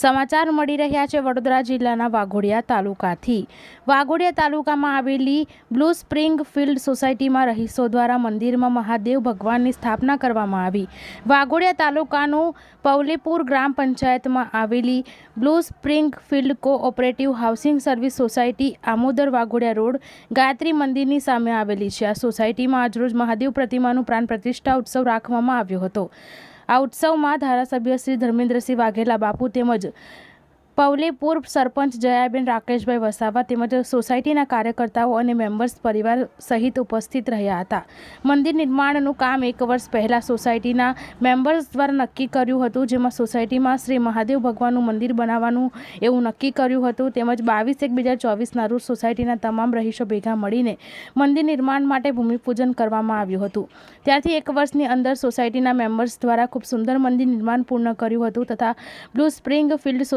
સમાચાર મળી રહ્યા છે વડોદરા જિલ્લાના વાઘોડિયા તાલુકાથી. વાઘોડિયા તાલુકામાં આવેલી બ્લુ સ્પ્રિંગ ફિલ્ડ સોસાયટીમાં રહીશો દ્વારા મંદિરમાં મહાદેવ ભગવાનની સ્થાપના કરવામાં આવી. વાઘોડિયા તાલુકાનું પવલીપુર ગ્રામ પંચાયતમાં આવેલી blue spring field cooperative housing service society Amodar Waghodia road Gayatri મંદિરની સામે આવેલી છે. આ સોસાયટીમાં આજરોજ મહાદેવ પ્રતિમાનું પ્રાણ પ્રતિષ્ઠા ઉત્સવ રાખવામાં આવ્યો હતો. આ ઉત્સવમાં ધારાસભ્ય શ્રી ધર્મેન્દ્રસિંહ વાઘેલા બાપુ તેમજ પવલીપુર સરપંચ જયાબેન રાકેશભાઈ વસાવા તેમજ સોસાયટીના કાર્યકર્તાઓ અને મેમ્બર્સ પરિવાર સહિત ઉપસ્થિત રહ્યા હતા. મંદિર નિર્માણનું કામ એક વર્ષ પહેલાં સોસાયટીના મેમ્બર્સ દ્વારા નક્કી કર્યું હતું, જેમાં સોસાયટીમાં શ્રી મહાદેવ ભગવાનનું મંદિર બનાવવાનું એવું નક્કી કર્યું હતું. તેમજ બાવીસ એક બે હજાર ચોવીસના રોજ સોસાયટીના તમામ રહીશો ભેગા મળીને મંદિર નિર્માણ માટે ભૂમિપૂજન કરવામાં આવ્યું હતું. ત્યારથી એક વર્ષની અંદર સોસાયટીના મેમ્બર્સ દ્વારા ખૂબ સુંદર મંદિર નિર્માણ પૂર્ણ કર્યું હતું તથા બ્લુ સ્પ્રિંગ ફિલ્ડ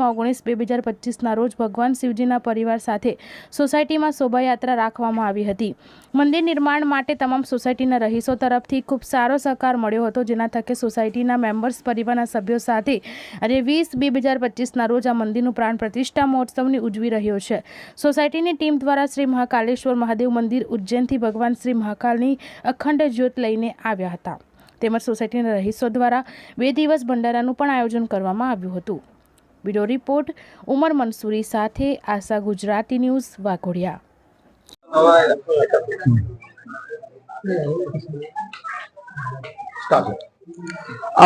સોસાયટીમાં ઓગણીસ, બે હજાર પચીસના રોજ ભગવાન શિવજીના પરિવાર સાથે સોસાયટીમાં શોભાયાત્રા રાખવામાં આવી હતી. મંદિર નિર્માણ માટે તમામ સોસાયટીના રહીશો તરફથી ખૂબ સારો સહકાર મળ્યો હતો, જેના થકે સોસાયટીના મેમ્બર્સ, પરિવારના સભ્યો સાથે અને વીસ, બે હજાર પચીસના રોજ આ મંદિરનું પ્રાણ પ્રતિષ્ઠા મહોત્સવની ઉજવી રહ્યો છે. સોસાયટીની ટીમ દ્વારા શ્રી મહાકાલેશ્વર મહાદેવ મંદિર ઉજ્જૈનથી ભગવાન શ્રી મહાકાલની અખંડ જ્યોત લઈને આવ્યા હતા. તેમજ સોસાયટીના રહીશો દ્વારા બે દિવસ ભંડારાનું પણ આયોજન કરવામાં આવ્યું હતું. બ્યુરો રિપોર્ટ, ઉમર મંસૂરી સાથે આશા ગુજરાતી ન્યૂઝ વાઘોડિયા.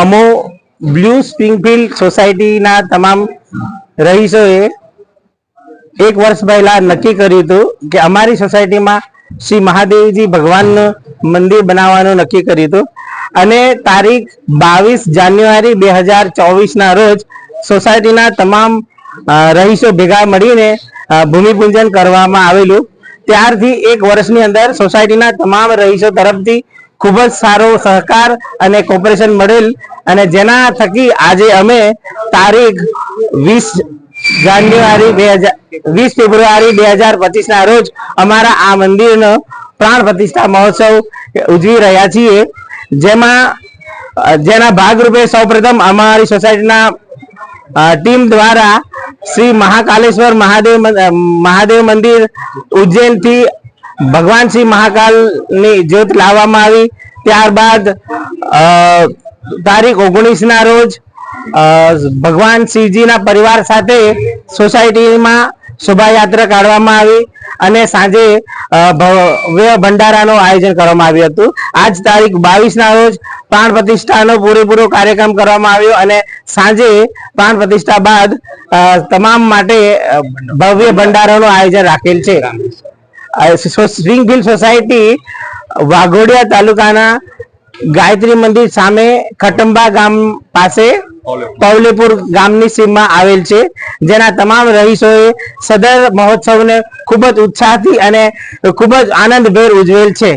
અમો બ્લુ સ્પ્રિંગફિલ્ડ સોસાયટીના તમામ રહીશોએ એક વર્ષ પહેલા નક્કી કર્યું હતું કે અમારી સોસાયટીમાં શ્રી મહાદેવજી ભગવાનનું મંદિર બનાવવાનું નક્કી કર્યું હતું. અને તારીખ બાવીસ જાન્યુઆરી બે હજાર ચોવીસના રોજ સોસાયટીના તમામ રહીશો ભેગા મળીને ભૂમિપૂજન કરવામાં આવેલું. ત્યારથી એક વર્ષની અંદર સોસાયટીના તમામ રહીશો તરફથી ખૂબ જ સારો સહકાર અને કોપરેશન મળેલ અને જેના થકી આજે અમે તારીખ વીસ જાન્યુઆરી બે હજાર વીસ ફેબ્રુઆરી બે હજાર પચીસ ના રોજ અમારા આ મંદિરનો પ્રાણ પ્રતિષ્ઠા મહોત્સવ ઉજવી રહ્યા છીએ. જેમાં જેના ભાગરૂપે સૌપ્રથમ અમારી સોસાયટીના ટીમ દ્વારા શ્રી મહાકાલેશ્વર મહાદેવ મહાદેવ મંદિર ઉજ્જૈનથી ભગવાન શ્રી મહાકાલની જ્યોત લાવવામાં આવી. ત્યારબાદ તારીખ ઓગણીસ ના રોજ ભગવાન શ્રીજીના પરિવાર સાથે સોસાયટીમાં શોભાયાત્રા કાઢવામાં આવી અને સાંજે ભવ્ય ભંડારાનું આયોજન કરવામાં આવ્યું હતું. આજ તારીખ બાવીસ ના રોજ પ્રાણ પ્રતિષ્ઠાનો પૂરેપૂરો કાર્યક્રમ કરવામાં આવ્યો અને સાંજે પ્રાણ પ્રતિષ્ઠા બાદ તમામ માટે ભવ્ય ભંડારાનું આયોજન રાખેલ છે. સ્પ્રિંગફિલ્ડ સોસાયટી, વાઘોડિયા તાલુકાના ગાયત્રી મંદિર સામે ખટંબા ગામ પાસે પવલીપુર. ગામની સીમમાં આવેલ છે, જેના તમામ રહીશોએ સદર મહોત્સવને ખૂબ જ ઉત્સાહથી અને ખૂબ જ આનંદભેર ઉજવેલ છે.